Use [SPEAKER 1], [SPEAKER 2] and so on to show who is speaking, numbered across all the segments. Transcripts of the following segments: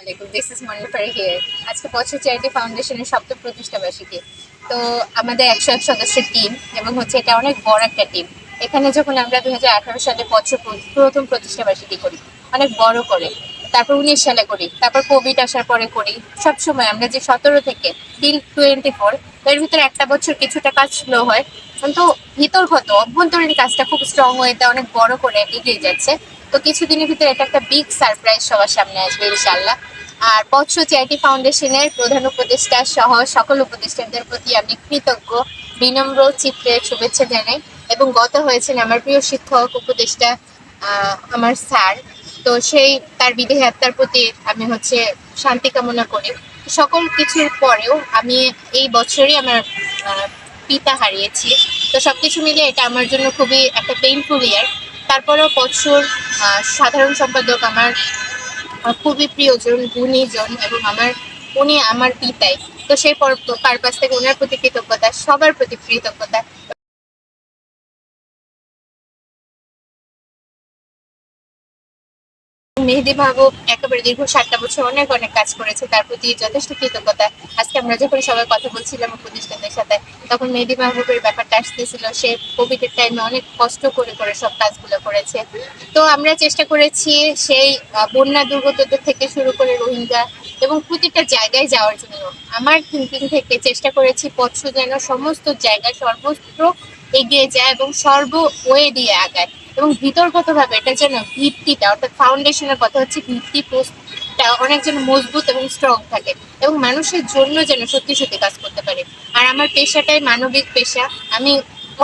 [SPEAKER 1] আলাইকুম this is মনিফার here আজকে বছর চ্যারিটি ফাউন্ডেশনের সপ্তম প্রতিষ্ঠাবার্ষিকী। তো আমাদের একশো এক সদস্যের টিম এবং হচ্ছে এটা অনেক বড় একটা টিম এখানে যখন আমরা দু সালে বছর প্র- প্রথম প্রতিষ্ঠাবার্ষিকী করি, অনেক বড় করে। তারপর উনিশ সালে করি, তারপর কোভিড আসার পরে করি। সব সময় আমরা যে সতেরো থেকে টিল টোয়েন্টি ফোর এর ভিতরে একটা বছর কিছুটা কাজ স্লো হয়। কিন্তু ভিতরগত অভ্যন্তরীণ কাজটা খুব স্ট্রং হয়ে এটা অনেক বড় করে এগিয়ে যাচ্ছে। তো কিছুদিনের ভিতরে এটা একটা বিগ সারপ্রাইজ সবার সামনে আসবে ইনশাল্লাহ আর পথ চ্যারিটি ফাউন্ডেশনের প্রধান উপদেষ্টা সহ সকল উপদেষ্টাদের প্রতি আমি কৃতজ্ঞ, বিনম্র চিত্রে শুভেচ্ছা জানাই। এবং গত হয়েছেন আমার প্রিয় শিক্ষক, উপদেষ্টা আমার স্যার তো সেই তার বিদেহী আত্মার প্রতি আমি হচ্ছে শান্তি কামনা করি। সকল কিছুর পরেও আমি এই বছরই আমার পিতা হারিয়েছি। তো সবকিছু মিলে এটা আমার জন্য খুবই একটা পেইনফুল ইয়ার তারপরেও বছর সাধারণ সম্পাদক আমার খুবই প্রিয়জন, গুণীজন এবং আমার, উনি আমার পিতাই। তো সেই পারপাস থেকে ওনার প্রতি কৃতজ্ঞতা, সবার প্রতি কৃতজ্ঞতা। মেহেদি মাহবুব একেবারে দীর্ঘ সাতটা বছর অনেক অনেক কাজ করেছে, তার প্রতি যথেষ্ট কৃতজ্ঞতা। আজকে আমরা যখন সবাই কথা বলছিলাম উপদেষ্টাদের সাথে, তখন মেহেদি মাহবুবের ব্যাপারটা আসতেছিল, সে কোভিড এর টাইমে অনেক কষ্ট করে করে সব কাজগুলো করেছে। তো আমরা চেষ্টা করেছি সেই বন্যা দুর্গতদের থেকে শুরু করে রোহিঙ্গা এবং প্রতিটা জায়গায় যাওয়ার জন্য। আমার থিঙ্কিং থেকে চেষ্টা করেছি পথ যেন সমস্ত জায়গায় সর্বত্র এগিয়ে যায় এবং সর্ব ওয়ে দিয়ে আগায়। এবং ভিতরগতভাবে এটা যেন ভিত্তিটা, অর্থাৎ ফাউন্ডেশনের কথা হচ্ছে ভিত্তি পোস্টটা অনেক যেন মজবুত এবং স্ট্রং থাকে এবং মানুষের জন্য যেন সত্যি সত্যি কাজ করতে পারে। আর আমার পেশাটাই মানবিক পেশা, আমি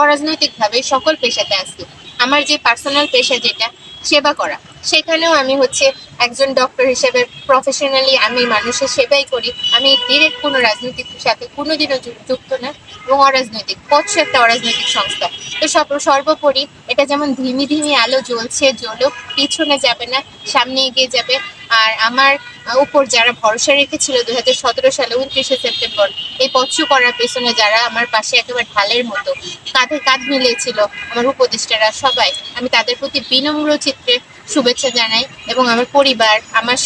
[SPEAKER 1] অরাজনৈতিকভাবে সকল পেশাতে আছি। আমার যে পার্সোনাল পেশা যেটা, সেবা করা। সেখানেও আমি হচ্ছে একজন ডক্টর হিসেবে প্রফেশনালি আমি মানুষের সেবাই করি। আমি ডিরেক্ট কোনো রাজনৈতিক সাথে কোনোদিনও যুক্ত না এবং অরাজনৈতিক, পথ একটা অরাজনৈতিক সংস্থা। তো সর্বোপরি এটা যেমন ধিমি ধিমি আলো জ্বলছে, জ্বলুক, পিছনে যাবে না, সামনে এগিয়ে যাবে। আর আমার উপর যারা ভরসা রেখেছিল দু হাজার সতেরো সালে উনত্রিশে সেপ্টেম্বর, এই পথ করার পেছনে যারা আমার পাশে একেবারে ঢালের মতো, কাঁধে কাঁধ মিলিয়েছিল আমার উপদেষ্টারা সবাই, আমি তাদের প্রতি বিনম্র চিত্রে শুভেচ্ছা জানাই এবং আমার পরিবার, আমার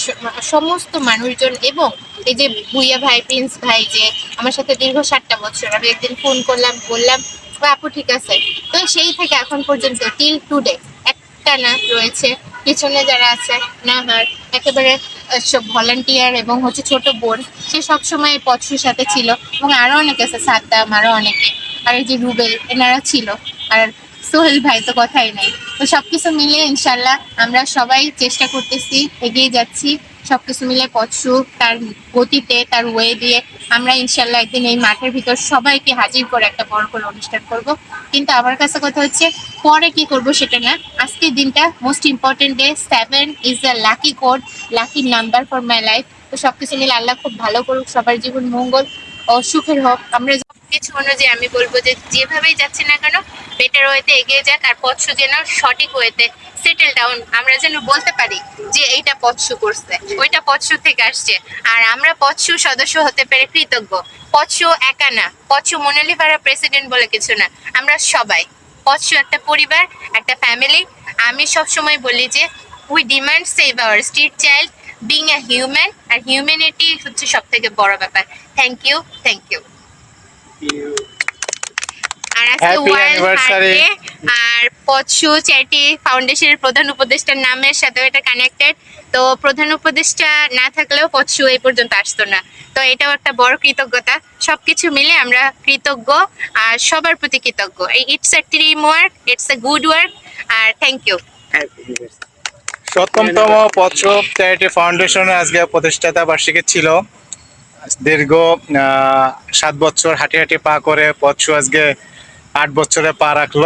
[SPEAKER 1] সমস্ত মানুষজন এবং এই যে ভুইয়া ভাই, প্রিন্স ভাই যে আমার সাথে দীর্ঘ সাতটা বছর, আমি একদিন ফোন করলাম, বললাম "ও আপু ঠিক আছে? তো সেই থেকে এখন পর্যন্ত টিল টুডে একটা না রয়েছে। পিছনে যারা আছে, নাহার, একেবারে সব ভলান্টিয়ার এবং হচ্ছে ছোট বোন, সে সবসময় এই পথসুর সাথে ছিল এবং আরও অনেকে আছে, সাদ্দাম, আরও অনেকে। আর এই যে রুবেল, এনারা ছিল। আর সোহেল ভাই তো কথাই নাই। তো সবকিছু মিলিয়ে ইনশাল্লাহ আমরা সবাই চেষ্টা করতেছি, এগিয়ে যাচ্ছি। সবকিছু মিলে পথসু তার গতিতে, তার ওয়ে দিয়ে আমরা ইনশাল্লাহ একদিন এই মাঠের ভিতর সবাইকে হাজির করে একটা বড় করে অনুষ্ঠান করব। কিন্তু আমার কাছে কথা হচ্ছে, পরে কি করব সেটা না। আজকের দিনটা most important day seven is the lucky code lucky number for my life তো সবকিছু মিলে আল্লাহ খুব ভালো করুক, সবার জীবন মঙ্গল ও সুখের হোক। আমরা কিছু অনুযায়ী আমি বলব যে যেভাবেই যাচ্ছি না কেন বেটার ওয়েতে এগিয়ে যাক আর পথসু যেন সঠিক ওয়েতে সেটেল ডাউন আমরা যেন বলতে পারি যে এইটা পথসু করছে। ওইটা পথসু থেকে আসছে। আর আমরা পথসু সদস্য হতে পেরে কৃতজ্ঞ। পথসু একা না পথসু মোনালিভারা প্রেসিডেন্ট বলে কিছু না। আমরা সবাই পথসু একটা পরিবার একটা ফ্যামিলি আমি সব সময় বলি যে we demand save our street child being a human R humanity হচ্ছে সব থেকে বড় ব্যাপার। থ্যাংক ইউ থ্যাংক ইউ আর আজকে ওয়ার্ল্ড আর পথসু চ্যারিটি ফাউন্ডেশনের প্রধান উপদেষ্টার নামের সাথেও এটা কানেক্টেড তো প্রধান উপদেষ্টা না থাকলেও পথসু এই পর্যন্ত আসতো না। তো এটাও একটা বড় কৃতজ্ঞতা। সবকিছু মিলে আমরা কৃতজ্ঞ আর সবার প্রতি কৃতজ্ঞ। এই it's a team work it's a good work R thank you
[SPEAKER 2] সপ্তমতম পথসব চ্যারিটি ফাউন্ডেশনের আজকে প্রতিষ্ঠাতা বার্ষিকী ছিল। দীর্ঘ সাত বছর হাঁটি হাঁটি পা করে পথসু আজকে আট বছরে পা রাখল।